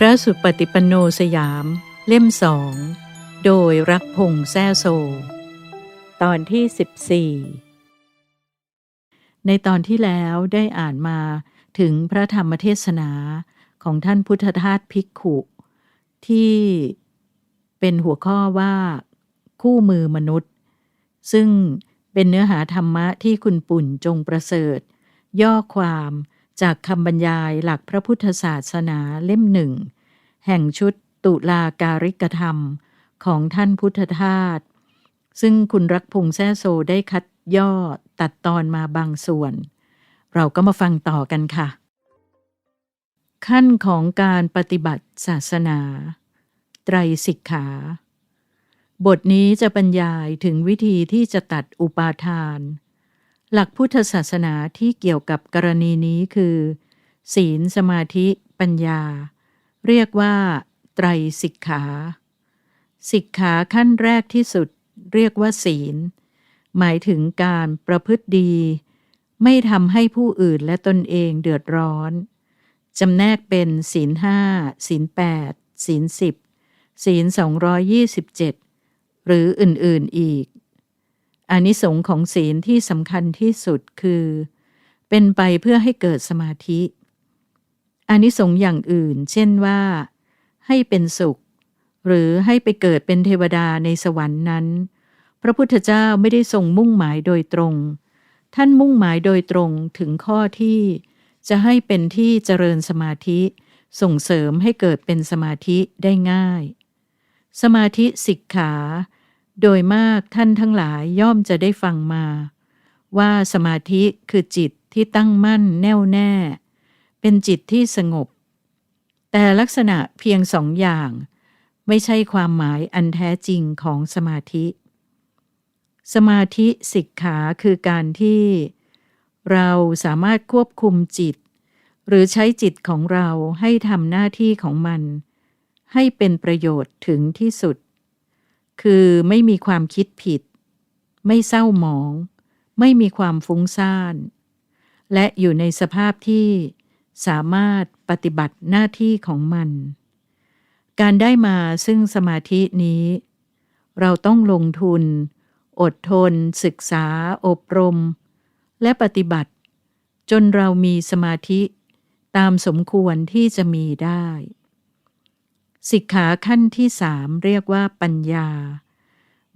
พระสุปฏิปันโนสยาม เล่มสอง โดยรักพงษ์แซ่โซ ตอนที่ 14 ในตอนที่แล้วได้อ่านมาถึงพระธรรมเทศนาของท่านพุทธทาสภิกขุ ที่เป็นหัวข้อว่า คู่มือมนุษย์ ซึ่งเป็นเนื้อหาธรรมะที่คุณปุ่นจงประเสริฐ ย่อความ จากคำบรรยายหลักพระพุทธศาสนาเล่มหนึ่ง แห่งชุดตุลาการิกธรรมของท่านพุทธทาสซึ่งคุณรักพงษ์แซ่โซได้คัดย่อตัดตอนมาบางส่วน เราก็มาฟังต่อกันค่ะ ขั้นของการปฏิบัติศาสนา ไตรสิกขา บทนี้จะบรรยายถึงวิธีที่จะตัดอุปาทาน หลักพุทธศาสนาที่เกี่ยวกับกรณีนี้คือ ศีลสมาธิ ปัญญา เรียกว่า ไตรสิกขา สิกขาขั้นแรกที่สุด เรียกว่า ศีล หมายถึงการประพฤติดี ไม่ทำให้ผู้อื่นและตนเองเดือดร้อนจำแนกเป็นศีลห้าศีลแปดศีลสิบศีลสองยี่สิบเจ็ดหรืออื่นๆอีก อานิสงส์ของศีลที่สำคัญที่สุดคือ เป็นไปเพื่อให้เกิดสมาธิ อานิสงส์อย่างอื่น เช่นว่า ให้เป็นสุข หรือให้ไปเกิดเป็นเทวดาในสวรรค์นั้น พระพุทธเจ้าไม่ได้ทรงมุ่งหมายโดยตรง ท่านมุ่งหมายโดยตรงถึงข้อที่จะให้เป็นที่เจริญสมาธิ ส่งเสริมให้เกิดเป็นสมาธิได้ง่าย สมาธิสิกขา โดยมากท่านทั้งหลายย่อมจะได้ฟังมา ว่าสมาธิคือจิตที่ตั้งมั่นแน่วแน่ เป็นจิตที่สงบ แต่ลักษณะเพียงสองอย่าง ไม่ใช่ความหมายอันแท้จริงของสมาธิ สมาธิสิกขาคือการที่ เราสามารถควบคุมจิต หรือใช้จิตของเราให้ทำหน้าที่ของมัน ให้เป็นประโยชน์ถึงที่สุด คือไม่มีความคิดผิด ไม่เศร้าหมอง ไม่มีความฟุ้งซ่าน และอยู่ในสภาพที่สามารถปฏิบัติหน้าที่ของมัน การได้มาซึ่งสมาธินี้ เราต้องลงทุน อดทน ศึกษา อบรม และปฏิบัติ จนเรามีสมาธิตามสมควรที่จะมีได้ สิกขาขั้นที่สามเรียกว่าปัญญา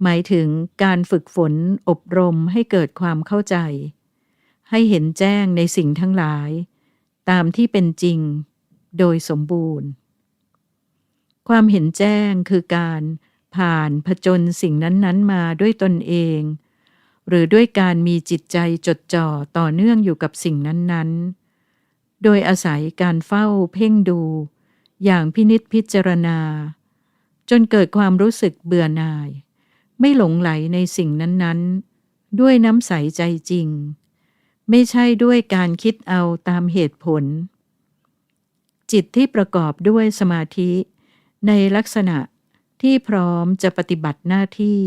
หมายถึงการฝึกฝนอบรมให้เกิดความเข้าใจ ให้เห็นแจ้งในสิ่งทั้งหลาย ตามที่เป็นจริง โดยสมบูรณ์ ความเห็นแจ้งคือการผ่านผจญสิ่งนั้นๆ มาด้วยตนเอง หรือด้วยการมีจิตใจจดจ่อต่อเนื่องอยู่กับสิ่งนั้นๆ โดยอาศัยการเฝ้าเพ่งดู อย่างพินิษพิจารณา จนเกิดความรู้สึกเบื่อหน่าย ไม่หลงไหลในสิ่งนั้นๆ ด้วยน้ำใสใจจริง ไม่ใช่ด้วยการคิดเอาตามเหตุผล จิตที่ประกอบด้วยสมาธิ ในลักษณะที่พร้อมจะปฏิบัติหน้าที่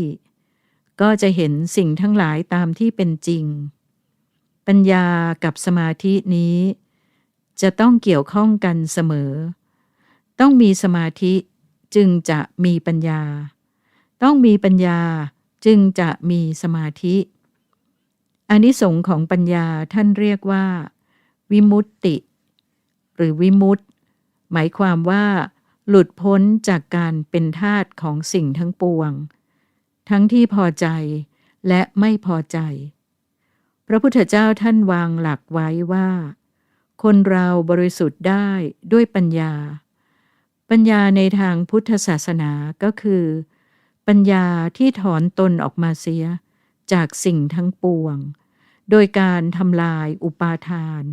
ก็จะเห็นสิ่งทั้งหลายตามที่เป็นจริง ปัญญากับสมาธินี้ จะต้องเกี่ยวข้องกันเสมอ ต้องมีสมาธิจึงจะมีปัญญา ต้องมีปัญญาจึงจะมีสมาธิอานิสงส์ของปัญญาท่านเรียกว่า วิมุตติ หรือวิมุตติหมายความว่า หลุดพ้นจากการเป็นทาสของสิ่งทั้งปวง ทั้งที่พอใจและไม่พอใจ พระพุทธเจ้าท่านวางหลักไว้ว่า คนเราบริสุทธิ์ได้ด้วยปัญญา ปัญญาในทางพุทธศาสนาก็คือ ปัญญาที่ถอนตนออกมาเสีย จากสิ่งทั้งปวง โดยการทำลายอุปาทาน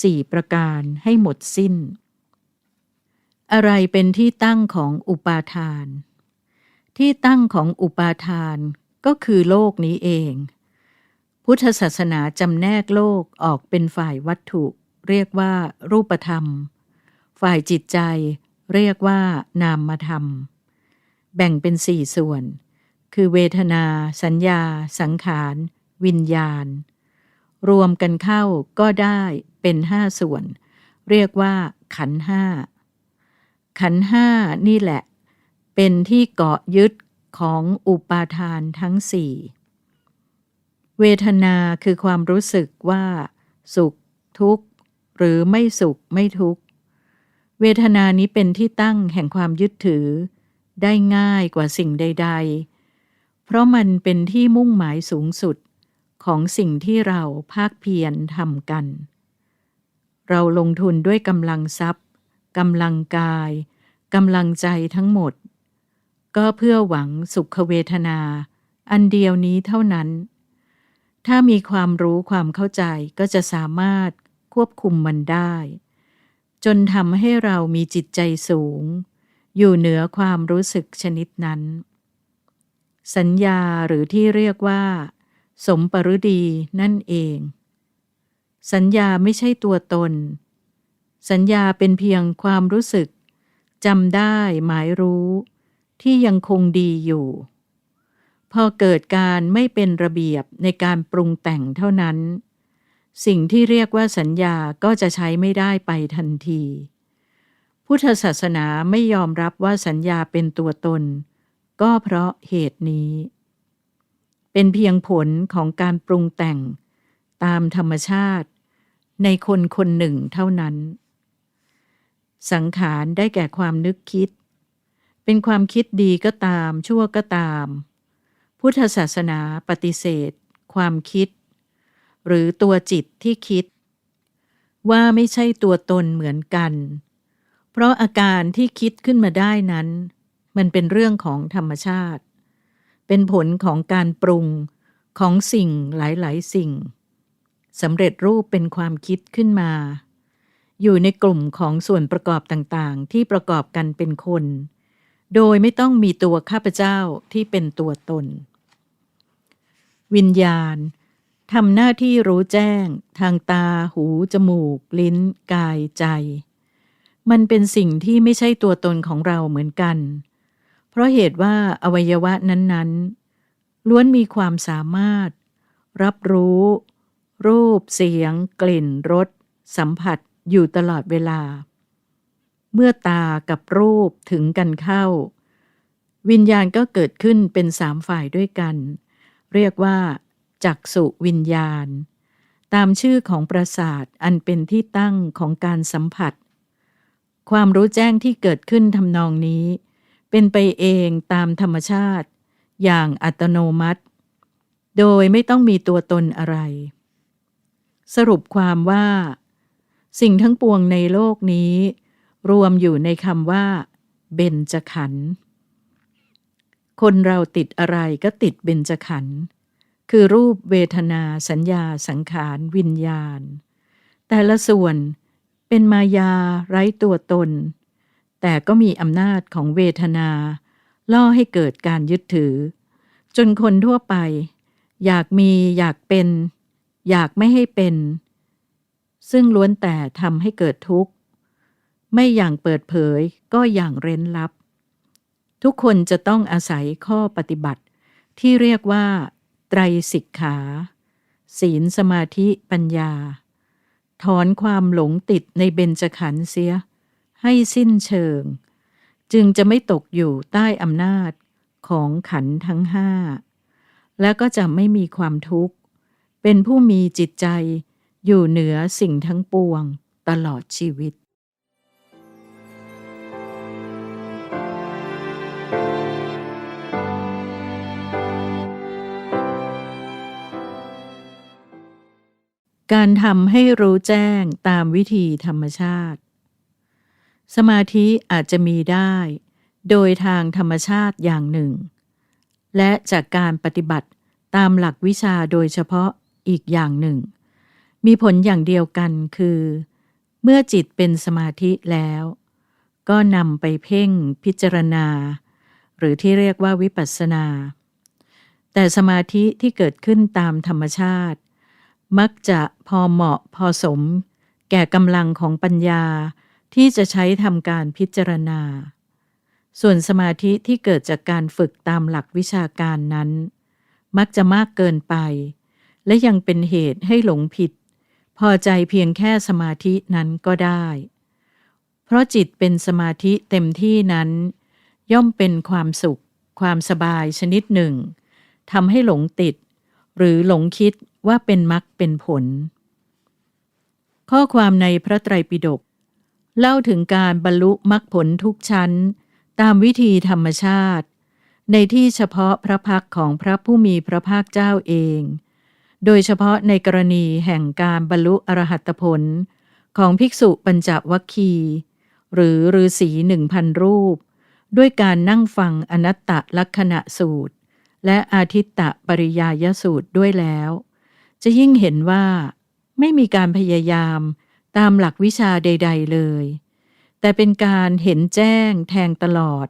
สี่ประการให้หมดสิ้น อะไรเป็นที่ตั้งของอุปาทาน ที่ตั้งของอุปาทานก็คือโลกนี้เอง พุทธศาสนาจำแนกโลกออกเป็นฝ่ายวัตถุ เรียกว่ารูปธรรม ฝ่ายจิตใจ เรียกว่านามธรรม แบ่งเป็นสี่ส่วน คือเวทนา สัญญา สังขาร วิญญาณ รวมกันเข้าก็ได้เป็นห้าส่วน เรียกว่า ขันห้า ขันห้านี่แหละ เป็นที่เกาะยึดของอุปาทานทั้งสี่เวทนาคือความรู้สึกว่า สุข ทุกข์ หรือไม่สุขไม่ทุกข์ เวทนานี้เป็นที่ตั้งแห่งความยึดถือ ได้ง่ายกว่าสิ่งใด ๆ เพราะมันเป็นที่มุ่งหมายสูงสุดของสิ่งที่เราภาคเพียรทำกัน เราลงทุนด้วยกำลังทรัพย์กำลังกายกำลังใจทั้งหมด ก็เพื่อหวังสุขเวทนา อันเดียวนี้เท่านั้น ถ้ามีความรู้ความเข้าใจก็จะสามารถควบคุมมันได้ จนทำให้เรามีจิตใจสูง อยู่เหนือความรู้สึกชนิดนั้น สัญญาหรือที่เรียกว่า สมปรุดีนั่นเอง สัญญาไม่ใช่ตัวตน สัญญาเป็นเพียงความรู้สึกจำได้หมายรู้ ที่ยังคงดีอยู่ พอเกิดการไม่เป็นระเบียบในการปรุงแต่งเท่านั้น สิ่งที่เรียกว่าสัญญาก็จะใช้ไม่ได้ไปทันที พุทธศาสนาไม่ยอมรับว่าสัญญาเป็นตัวตน ก็เพราะเหตุนี้ เป็นเพียงผลของการปรุงแต่ง ตามธรรมชาติ ในคนคนหนึ่งเท่านั้น สังขารได้แก่ความนึกคิด เป็นความคิดดีก็ตามชั่วก็ตาม พุทธศาสนาปฏิเสธ ความคิด หรือตัวจิตที่คิด ว่าไม่ใช่ตัวตนเหมือนกัน เพราะอาการที่คิดขึ้นมาได้นั้น มันเป็นเรื่องของธรรมชาติ เป็นผลของการปรุงของสิ่งหลาย ๆ สิ่งสำเร็จรูปเป็นความคิดขึ้นมา อยู่ในกลุ่มของส่วนประกอบต่างๆ ที่ประกอบกันเป็นคน โดยไม่ต้องมีตัวข้าพเจ้าที่เป็นตัวตน วิญญาณ ทำหน้าที่รู้แจ้ง ทางตา หู จมูก ลิ้น กาย ใจ มันเป็นสิ่งที่ไม่ใช่ตัวตนของเราเหมือนกัน เพราะเหตุว่าอวัยวะนั้นๆ ล้วนมีความสามารถ รับรู้ รูป เสียง กลิ่น รส สัมผัสอยู่ตลอดเวลา เมื่อตากับรูปถึงกันเข้า วิญญาณก็เกิดขึ้นเป็นสามฝ่ายด้วยกัน เรียกว่า จักสุวิญญาณ ตามชื่อของประสาทอันเป็นที่ตั้งของการสัมผัส ความรู้แจ้งที่เกิดขึ้นทำนองนี้ เป็นไปเองตามธรรมชาติ อย่างอัตโนมัติ โดยไม่ต้องมีตัวตนอะไร สรุปความว่า สิ่งทั้งปวงในโลกนี้ รวมอยู่ในคำว่า เบญจขันธ์คนเราติดอะไรก็ติดเบญจขันธ์ คือรูปเวทนาสัญญาสังขารวิญญาณ แต่ละส่วนเป็นมายาไร้ตัวตน แต่ก็มีอำนาจของเวทนา ล่อให้เกิดการยึดถือ จนคนทั่วไป อยากมีอยากเป็น อยากไม่ให้เป็น ซึ่งล้วนแต่ทำให้เกิดทุกข์ ไม่อย่างเปิดเผยก็อย่างเร้นลับ ทุกคนจะต้องอาศัยข้อปฏิบัติที่เรียกว่า ไตรสิกขา ศีลสมาธิปัญญา ถอนความหลงติดในเบญจขันธ์เสีย ให้สิ้นเชิง จึงจะไม่ตกอยู่ใต้อำนาจของขันธ์ทั้งห้า และก็จะไม่มีความทุกข์ เป็นผู้มีจิตใจอยู่เหนือสิ่งทั้งปวงตลอดชีวิต การทำให้รู้แจ้งตามวิธีธรรมชาติ สมาธิอาจจะมีได้ โดยทางธรรมชาติอย่างหนึ่ง และจากการปฏิบัติตามหลักวิชาโดยเฉพาะอีกอย่างหนึ่ง มีผลอย่างเดียวกันคือ เมื่อจิตเป็นสมาธิแล้ว ก็นำไปเพ่งพิจารณา หรือที่เรียกว่าวิปัสสนา แต่สมาธิที่เกิดขึ้นตามธรรมชาติ มักจะพอเหมาะพอสม แก่กำลังของปัญญาที่จะใช้ทำการพิจารณา ส่วนสมาธิที่เกิดจากการฝึกตามหลักวิชาการนั้น มักจะมากเกินไป และยังเป็นเหตุให้หลงผิด พอใจเพียงแค่สมาธินั้นก็ได้ เพราะจิตเป็นสมาธิเต็มที่นั้น ย่อมเป็นความสุข ความสบายชนิดหนึ่งทำให้หลงติด หรือหลงคิด ว่าเป็นมรรคเป็นผล ข้อความในพระไตรปิฎกเล่าถึงการบรรลุมรรคผลทุกชั้น ตามวิธีธรรมชาติ ในที่เฉพาะพระพักของพระผู้มีพระภาคเจ้าเอง โดยเฉพาะในกรณีแห่งการบรรลุอรหัตผล ของภิกษุปัญจวัคคีหรือฤาษีหนึ่งพันรูป ด้วยการนั่งฟังอนัตตลักษณะสูตร และอาทิตตปริยายสูตรด้วยแล้ว จะยิ่งเห็นว่าไม่มีการพยายามตามหลักวิชาใด ๆเลย แต่เป็นการเห็นแจ้งแทงตลอด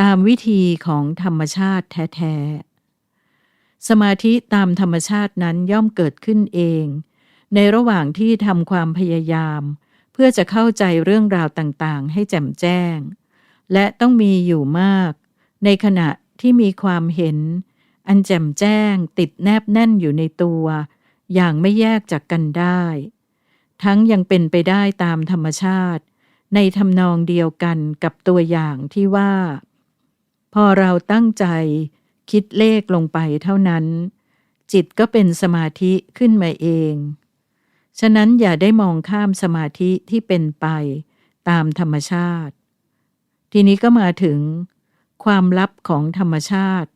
ตามวิธีของธรรมชาติแท้ๆ สมาธิตามธรรมชาตินั้นย่อมเกิดขึ้นเอง ในระหว่างที่ทำความพยายาม เพื่อจะเข้าใจเรื่องราวต่างๆ ให้แจ่มแจ้ง และต้องมีอยู่มาก ในขณะที่มีความเห็น อันแจ่มแจ้งติดแนบแน่นอยู่ในตัว อย่างไม่แยกจากกันได้ ทั้งยังเป็นไปได้ตามธรรมชาติ ในทำนองเดียวกันกับตัวอย่างที่ว่า พอเราตั้งใจคิดเลขลงไปเท่านั้น จิตก็เป็นสมาธิขึ้นมาเอง ฉะนั้นอย่าได้มองข้ามสมาธิที่เป็นไปตามธรรมชาติ ทีนี้ก็มาถึง ความลับของธรรมชาติ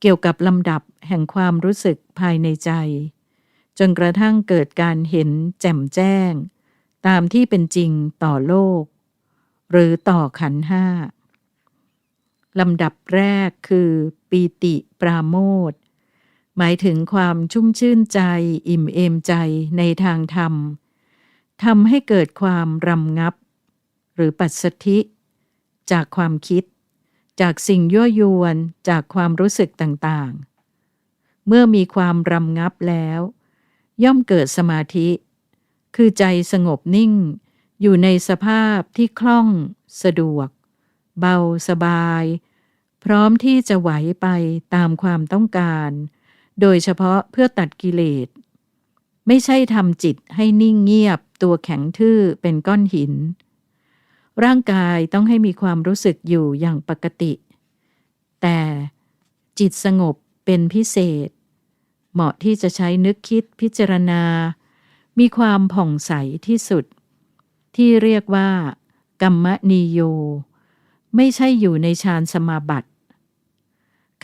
เกี่ยวกับลำดับแห่งความรู้สึกภายในใจ จนกระทั่งเกิดการเห็นแจ่มแจ้ง ตามที่เป็นจริงต่อโลก หรือต่อขันห้าลำดับแรกคือปีติปราโมทหมายถึงความชุ่มชื่นใจ อิ่มเอมใจในทางธรรมทำให้เกิดความรำงับ หรือปัสสธิ จากความคิด จากสิ่งยั่วยวนจากความรู้สึกต่างๆ เมื่อมีความรำงับแล้ว ย่อมเกิดสมาธิ คือใจสงบนิ่ง อยู่ในสภาพที่คล่อง สะดวก เบาสบาย พร้อมที่จะไหวไปตามความต้องการ โดยเฉพาะเพื่อตัดกิเลส ไม่ใช่ทำจิตให้นิ่งเงียบตัวแข็งทื่อเป็นก้อนหิน ร่างกายต้องให้มีความรู้สึกอยู่อย่างปกติ แต่จิตสงบเป็นพิเศษ เหมาะที่จะใช้นึกคิดพิจารณา มีความผ่องใสที่สุด ที่เรียกว่ากัมมนิโย ไม่ใช่อยู่ในฌานสมาบัติ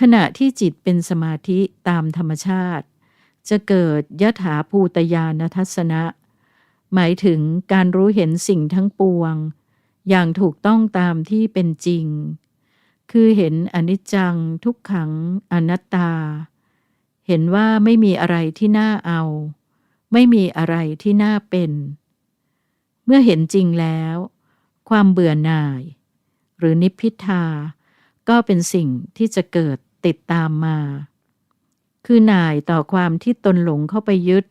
ขณะที่จิตเป็นสมาธิตามธรรมชาติ จะเกิดยถาภูตยานทัศนะ หมายถึงการรู้เห็นสิ่งทั้งปวง อย่างถูกต้องตามที่เป็นจริง คือเห็นอนิจจังทุกขังอนัตตา เห็นว่าไม่มีอะไรที่น่าเอา ไม่มีอะไรที่น่าเป็น เมื่อเห็นจริงแล้ว ความเบื่อหน่าย หรือนิพพิทา ก็เป็นสิ่งที่จะเกิดติดตามมา คือหน่ายต่อความที่ตนหลงเข้าไปยึด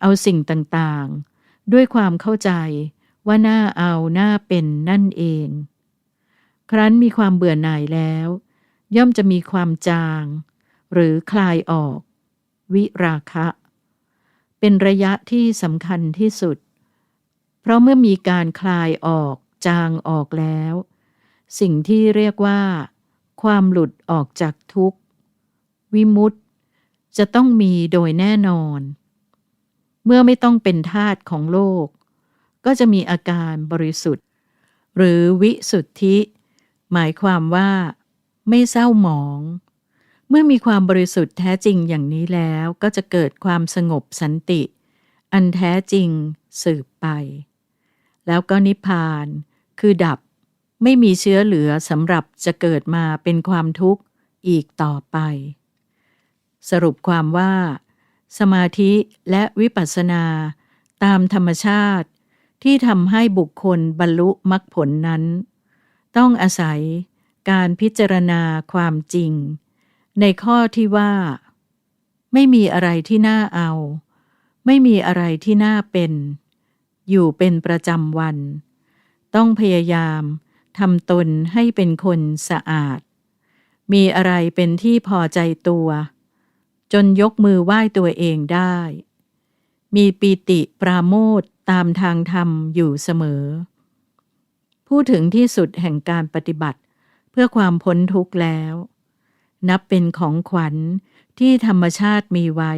เอาสิ่งต่างๆ ด้วยความเข้าใจว่าน่าเอาน่าเป็นนั่นเอง ครั้นมีความเบื่อหน่ายแล้ว ย่อมจะมีความจาง หรือคลายออก วิราคะ เป็นระยะที่สำคัญที่สุด เพราะเมื่อมีการคลายออกจางออกแล้ว สิ่งที่เรียกว่า ความหลุดออกจากทุกข์ วิมุตตจะต้องมีโดยแน่นอน เมื่อไม่ต้องเป็นทาตของโลก ก็จะมีอาการบริสุทธิ์ หรือวิสุทธิ หมายความว่า ไม่เศร้าหมอง เมื่อมีความบริสุทธิ์แท้จริงอย่างนี้แล้วก็จะเกิดความสงบสันติ อันแท้จริงสืบไป แล้วก็นิพพาน คือดับไม่มีเชื้อเหลือสำหรับจะเกิดมาเป็นความทุกข์อีกต่อไป สรุปความว่า สมาธิและวิปัสสนา ตามธรรมชาติ ที่ทำให้บุคคลบรรลุมรรคผลนั้น ต้องอาศัยการพิจารณาความจริง ในข้อที่ว่า ไม่มีอะไรที่น่าเอา ไม่มีอะไรที่น่าเป็น อยู่เป็นประจำวัน ต้องพยายามทำตนให้เป็นคนสะอาด มีอะไรเป็นที่พอใจตัว จนยกมือไหว้ตัวเองได้ มีปีติปราโมทตามทางธรรมอยู่เสมอ พูดถึงที่สุดแห่งการปฏิบัติ เพื่อความพ้นทุกข์แล้ว นับเป็นของขวัญที่ธรรมชาติมีไว้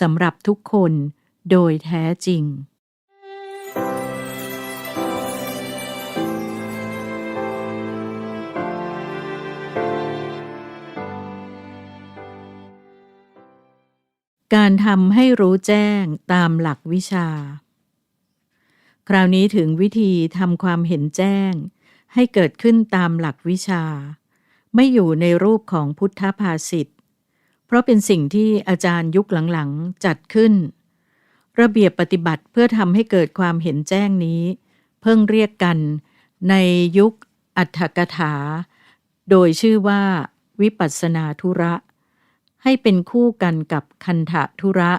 สำหรับทุกคนโดยแท้จริง การทำให้รู้แจ้งตามหลักวิชา คราวนี้ถึงวิธีทำความเห็นแจ้ง ให้เกิดขึ้นตามหลักวิชา ไม่อยู่ในรูปของพุทธภาษิต เพราะเป็นสิ่งที่อาจารย์ยุคหลังๆ จัดขึ้น ระเบียบปฏิบัติเพื่อทำให้เกิดความเห็นแจ้งนี้ เพิ่งเรียกกันในยุคอัฏฐกถา โดยชื่อว่าวิปัสนาธุระ ให้เป็นคู่กันกับคันธะธุระ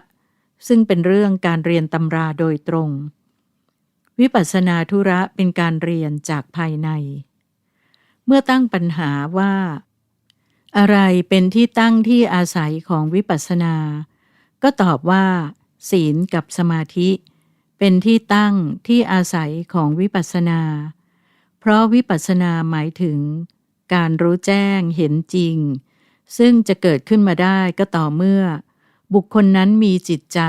ซึ่งเป็นเรื่องการเรียนตำราโดยตรง วิปัสนาธุระเป็นการเรียนจากภายใน เมื่อตั้งปัญหาว่า อะไรเป็นที่ตั้งที่อาศัยของวิปัสสนา ก็ตอบว่า ศีลกับสมาธิ เป็นที่ตั้งที่อาศัยของวิปัสสนา เพราะวิปัสสนาหมายถึง การรู้แจ้งเห็นจริง ซึ่งจะเกิดขึ้นมาได้ก็ต่อเมื่อ บุคคลนั้นมีจิตใจ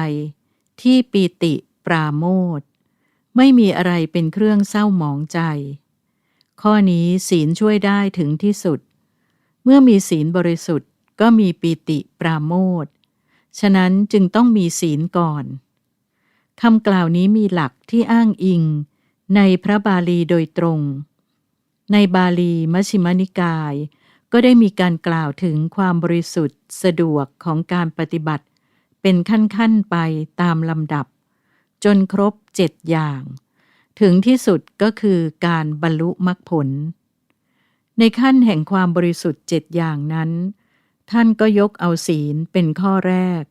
ที่ปีติปราโมทไม่มีอะไรเป็นเครื่องเศร้าหมองใจ ข้อนี้ศีลช่วยได้ถึงที่สุด เมื่อมีศีลบริสุทธิ์ก็มีปีติปราโมทฉะนั้นจึงต้องมีศีลก่อนคำกล่าวนี้มีหลักที่อ้างอิง ในพระบาลีโดยตรง ในบาลีมัชฌิมนิกาย ก็ได้มีการกล่าวถึงความบริสุทธิ์ สะดวกของการปฏิบัติ เป็นขั้นๆไปตามลำดับ จนครบเจ็ดอย่าง ถึงที่สุดก็คือการบรรลุมรรคผล ในขั้นแห่งความบริสุทธิ์เจ็ดอย่างนั้น ท่านก็ยกเอาศีลเป็นข้อแรก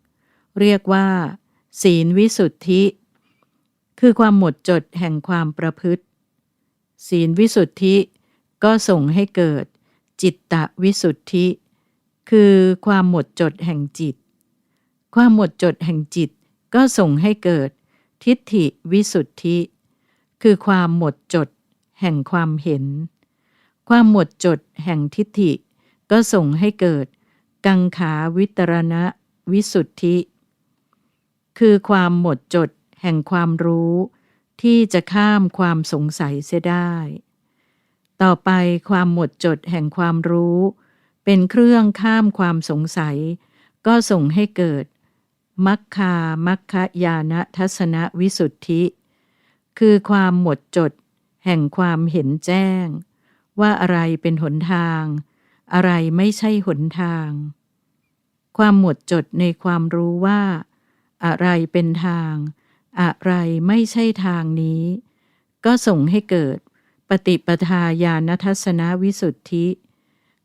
เรียกว่า ศีลวิสุทธิ คือความหมดจดแห่งความประพฤติ ศีลวิสุทธิก็ส่งให้เกิด จิตตวิสุทธิ คือความหมดจดแห่งจิต ความหมดจดแห่งจิตก็ส่งให้เกิด ทิฏฐิวิสุทธิ คือความหมดจดแห่งความเห็น ความหมดจดแห่งทิฏฐิ ก็ส่งให้เกิด กังขาวิตรณะวิสุทธิ คือความหมดจดแห่งความรู้ ที่จะข้ามความสงสัยเสียได้ ต่อไปความหมดจดแห่งความรู้ เป็นเครื่องข้ามความสงสัย ก็ส่งให้เกิดมัคคามัคคยานทัศนวิสุทธิ คือความหมดจด แห่งความเห็นแจ้ง ว่าอะไรเป็นหนทาง อะไรไม่ใช่หนทาง ความหมดจดในความรู้ว่า อะไรเป็นทาง อะไรไม่ใช่ทางนี้ ก็ส่งให้เกิดปฏิปทาญาณทัศนวิสุทธิ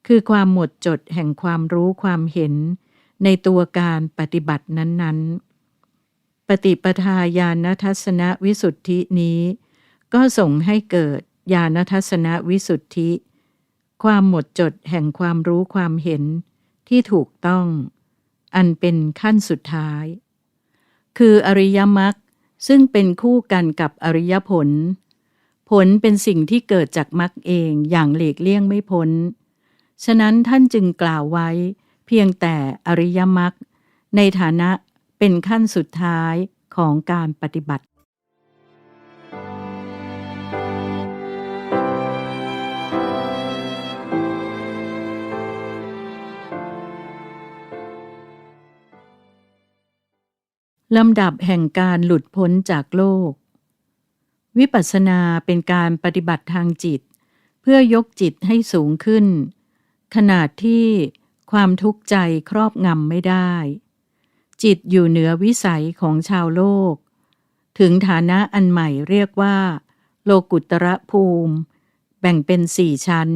คือความหมดจดแห่งความรู้ความเห็นในตัวการปฏิบัตินั้นๆ ปฏิปทาญาณทัศนวิสุทธินี้ ก็ส่งให้เกิดญาณทัศนวิสุทธิ ความหมดจดแห่งความรู้ความเห็นที่ถูกต้อง อันเป็นขั้นสุดท้าย คืออริยมรรคซึ่งเป็นคู่กันกับอริยผล ผลเป็นสิ่งที่เกิดจากมรรคเองอย่างหลีกเลี่ยงไม่พ้น ฉะนั้นท่านจึงกล่าวไว้ เพียงแต่อริยมรรคในฐานะ เป็นขั้นสุดท้ายของการปฏิบัติลำดับแห่งการหลุดพ้นจากโลก วิปัสสนาเป็นการปฏิบัติทางจิต เพื่อยกจิตให้สูงขึ้น ขนาดที่ความทุกข์ใจครอบงำไม่ได้ จิตอยู่เหนือวิสัยของชาวโลก ถึงฐานะอันใหม่เรียกว่า โลกุตระภูมิ แบ่งเป็นสี่ชั้น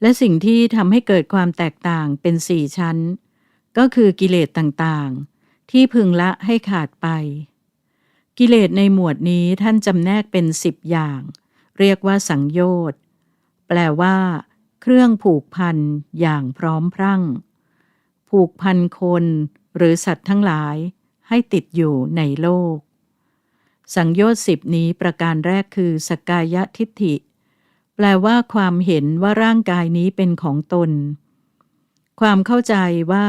และสิ่งที่ทำให้เกิดความแตกต่างเป็นสี่ชั้น ก็คือกิเลสต่างๆ ที่พึงละให้ขาดไป กิเลสในหมวดนี้ท่านจำแนกเป็นสิบอย่าง เรียกว่าสังโยชน์แปลว่า เครื่องผูกพันอย่างพร้อมพรั่ง ผูกพันคน หรือสัตว์ทั้งหลายให้ติดอยู่ในโลก สังโยชน์สิบนี้ประการแรกคือสกายทิฏฐิ แปลว่าความเห็นว่าร่างกายนี้เป็นของตน ความเข้าใจว่า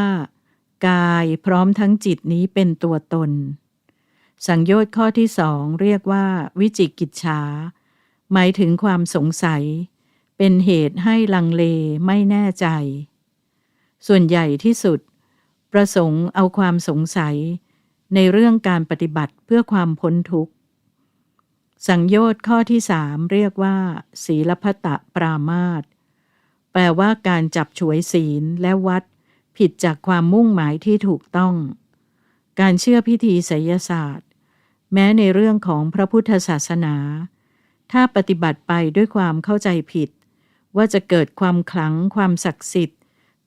กายพร้อมทั้งจิตนี้เป็นตัวตน สังโยชน์ข้อที่สองเรียกว่า วิจิกิจฉา หมายถึงความสงสัย เป็นเหตุให้ลังเลไม่แน่ใจ ส่วนใหญ่ที่สุด ประสงค์เอาความสงสัย ในเรื่องการปฏิบัติเพื่อความพ้นทุกข์ สังโยชน์ข้อที่สามเรียกว่า ศีลพัตะปรามาตแปลว่าการจับฉวยศีลและวัด ผิดจากความมุ่งหมายที่ถูกต้อง การเชื่อพิธีไสยศาสตร์ แม้ในเรื่องของพระพุทธศาสนา ถ้าปฏิบัติไปด้วยความเข้าใจผิด ว่าจะเกิดความขลังความศักดิ์สิทธิ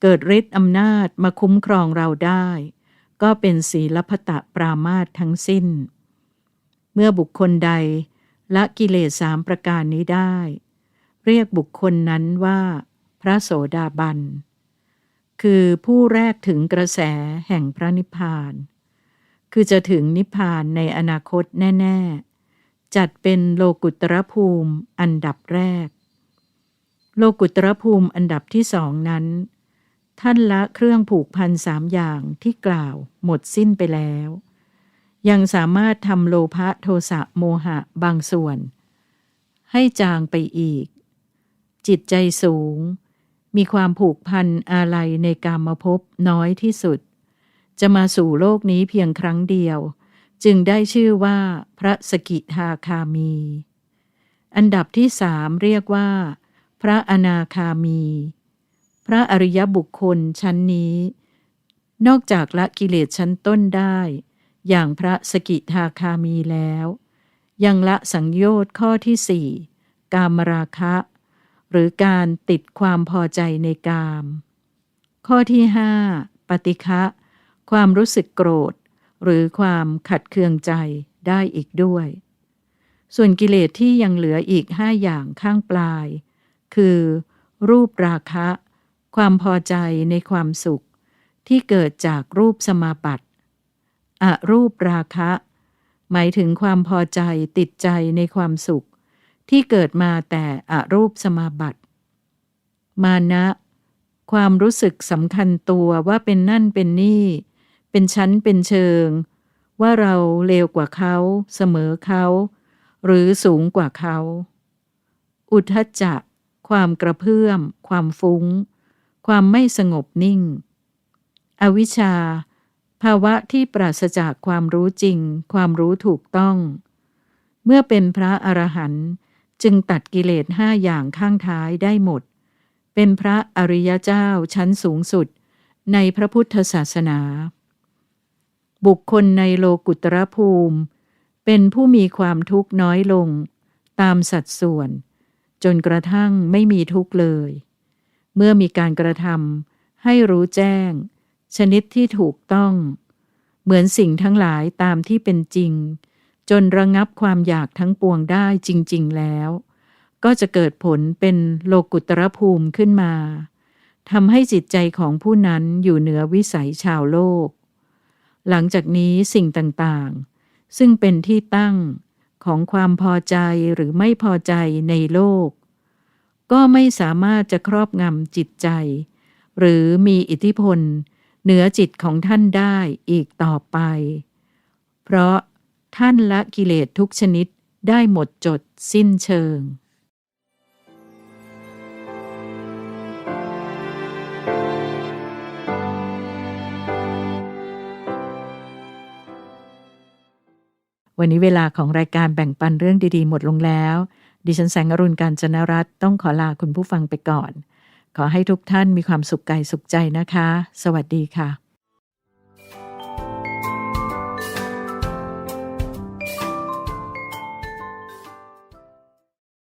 เกิดฤทธิ์อำนาจมาคุ้มครองเราได้ ก็เป็นศีลพตะปรามาตทั้งสิ้น เมื่อบุคคลใดละกิเลสสามประการนี้ได้ เรียกบุคคลนั้นว่า พระโสดาบัน คือผู้แรกถึงกระแสแห่งพระนิพพาน คือจะถึงนิพพานในอนาคตแน่ ๆ จัดเป็นโลกุตรภูมิอันดับแรก โลกุตรภูมิอันดับที่สองนั้น ท่านละเครื่องผูกพันสามอย่างที่กล่าวหมดสิ้นไปแล้ว ยังสามารถทำโลภะโทสะโมหะบางส่วน ให้จางไปอีก จิตใจสูง มีความผูกพันอะไรในกามภพน้อยที่สุด จะมาสู่โลกนี้เพียงครั้งเดียว จึงได้ชื่อว่าพระสกิทาคามี อันดับที่สามเรียกว่า พระอนาคามี พระอริยบุคคลชั้นนี้ นอกจากละกิเลสชั้นต้นได้ อย่างพระสกิทาคามีแล้ว ยังละสังโยชน์ข้อที่สี่กามราคะ หรือการติดความพอใจในกาม ข้อที่ห้าปฏิฆะความรู้สึกโกรธ หรือความขัดเคืองใจได้อีกด้วย ส่วนกิเลสที่ยังเหลืออีกห้าอย่างข้างปลาย คือ รูปราคะ ความพอใจในความสุข ที่เกิดจากรูปสมาบัติอรูปราคะ หมายถึงความพอใจติดใจในความสุข ที่เกิดมาแต่อรูปสมาบัติ มานะ ความรู้สึกสำคัญตัวว่าเป็นนั่นเป็นนี่ เป็นชั้นเป็นเชิง ว่าเราเลวกว่าเขา เสมอเขา หรือสูงกว่าเขา อุทธจักความกระเพื่อม ความฟุ้ง ความไม่สงบนิ่ง อวิชชา ภาวะที่ปราศจากความรู้จริง ความรู้ถูกต้อง เมื่อเป็นพระอรหันต์จึงตัดกิเลสห้าอย่างข้างท้ายได้หมด เป็นพระอริยเจ้าชั้นสูงสุดในพระพุทธศาสนา บุคคลในโลกุตรภูมิ เป็นผู้มีความทุกข์น้อยลง ตามสัดส่วน จนกระทั่งไม่มีทุกข์เลย เมื่อมีการกระทำให้รู้แจ้ง ชนิดที่ถูกต้อง เหมือนสิ่งทั้งหลายตามที่เป็นจริง จนระงับความอยากทั้งปวงได้จริง ๆ แล้ว ก็จะเกิดผลเป็นโลกุตรภูมิขึ้นมาทำให้จิตใจของผู้นั้นอยู่เหนือวิสัยชาวโลก หลังจากนี้สิ่งต่างๆ ซึ่งเป็นที่ตั้งของความพอใจหรือไม่พอใจในโลก ก็ไม่สามารถจะครอบงำจิตใจ หรือมีอิทธิพล เหนือจิตของท่านได้อีกต่อไป เพราะท่านละกิเลสทุกชนิดได้หมดจดสิ้นเชิงวันนี้เวลาของรายการแบ่งปันเรื่องดีๆ หมดลงแล้ว ดิฉันแสงอรุณการจนรัตต้องขอลาคุณผู้ฟังไปก่อน ขอให้ทุกท่านมีความสุขกายสุขใจนะคะ สวัสดีค่ะ